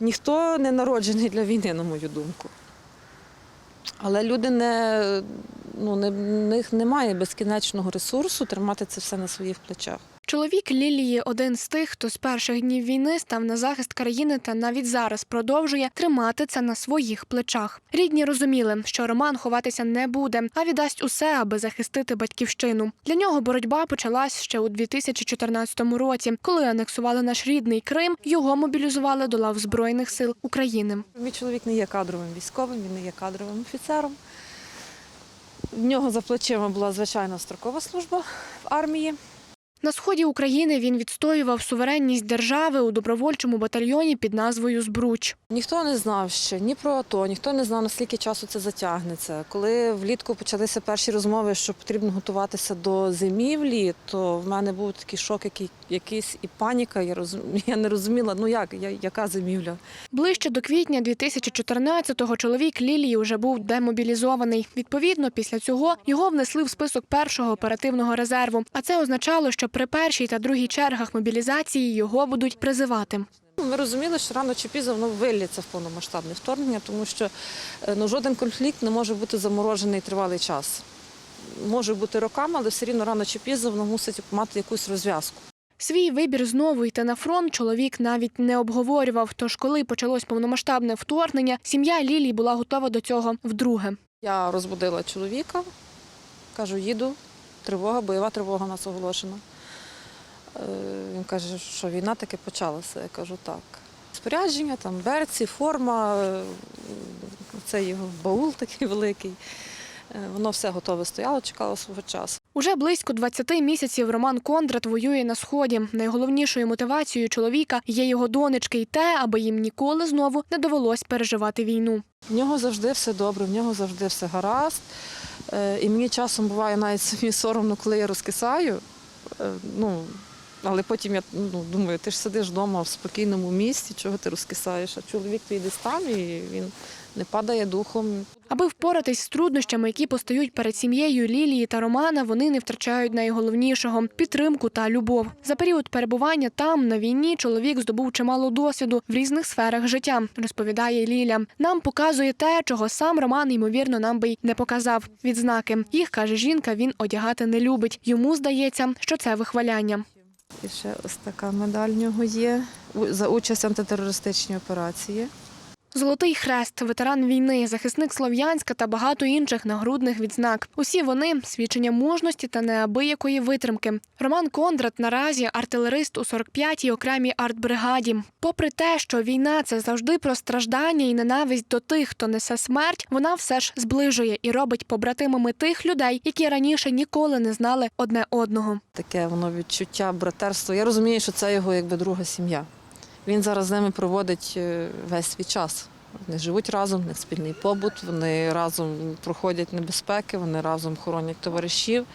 Ніхто не народжений для війни, на мою думку. Але люди не, ну, не, в них немає безкінечного ресурсу тримати це все на своїх плечах. Чоловік Лілії один з тих, хто з перших днів війни став на захист країни та навіть зараз продовжує тримати це на своїх плечах. Рідні розуміли, що Роман ховатися не буде, а віддасть усе, аби захистити батьківщину. Для нього боротьба почалась ще у 2014 році, коли анексували наш рідний Крим. Його мобілізували до лав збройних сил України. Мій чоловік не є кадровим військовим, він не є кадровим офіцером. В нього за плечима була звичайна строкова служба в армії. На сході України він відстоював суверенність держави у добровольчому батальйоні під назвою Збруч. Ніхто не знав ще ні про АТО, ніхто не знав, наскільки часу це затягнеться. Коли влітку почалися перші розмови, що потрібно готуватися до зимівлі, то в мене був такий шок, який, якийсь і паніка. Я, розум... я не розуміла, ну як, я- яка зимівля. Ближче до квітня 2014-го чоловік Лілії вже був демобілізований. Відповідно, після цього його внесли в список першого оперативного резерву. А це означало, що при першій та другій чергах мобілізації його будуть призивати. Ми розуміли, що рано чи пізно воно виліться в повномасштабне вторгнення, тому що е, ну, жоден конфлікт не може бути заморожений тривалий час. Може бути роками, але все рівно рано чи пізно воно мусить мати якусь розв'язку. Свій вибір знову йти на фронт чоловік навіть не обговорював. Тож, коли почалось повномасштабне вторгнення, сім'я Лілії була готова до цього вдруге. Я розбудила чоловіка, кажу, їду, тривога, бойова тривога у нас оголошена. Е, Він каже, що війна таки почалася. Я кажу, так. Спорядження, там берці, форма, е, це його баул такий великий. Е, Воно все готове стояло, чекало свого часу. Уже близько 20 місяців Роман Кондрат воює на сході. Найголовнішою мотивацією чоловіка є його донечки і те, аби їм ніколи знову не довелось переживати війну. В нього завжди все добре, в нього завжди все гаразд. І мені часом буває навіть самі соромно, коли я розкисаю. Ну, але потім я ну, думаю, ти ж сидиш вдома в спокійному місці, чого ти розкисаєш, а чоловік твій десь там і він не падає духом. Аби впоратись з труднощами, які постають перед сім'єю Лілії та Романа, вони не втрачають найголовнішого підтримку та любов. За період перебування там на війні чоловік здобув чимало досвіду в різних сферах життя, розповідає Ліля. Нам показує те, чого сам Роман ймовірно нам би й не показав. Відзнаки їх каже жінка. Він одягати не любить. Йому здається, що це вихваляння. І ще ось така медаль в нього є за участь антитерористичній операції. Золотий хрест, ветеран війни, захисник Слов'янська та багато інших нагрудних відзнак. Усі вони свідчення мужності та неабиякої витримки. Роман Кондрат наразі артилерист у 45-й окремій артбригаді. Попри те, що війна це завжди про страждання і ненависть до тих, хто несе смерть, вона все ж зближує і робить побратимами тих людей, які раніше ніколи не знали одне одного. таке воно відчуття братерства. Я розумію, що це його якби друга сім'я. Він зараз з ними проводить е, весь свій час. Вони живуть разом, в них спільний побут, вони разом проходять небезпеки, вони разом хоронять товаришів.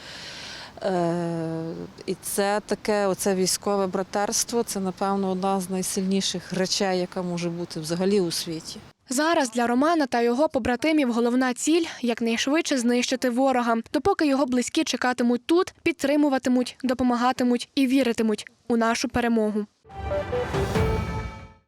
Е, і це таке, оце військове братерство, це, напевно, одна з найсильніших речей, яка може бути взагалі у світі. Зараз для Романа та його побратимів головна ціль якнайшвидше знищити ворога, допоки його близькі чекатимуть тут, підтримуватимуть, допомагатимуть і віритимуть у нашу перемогу.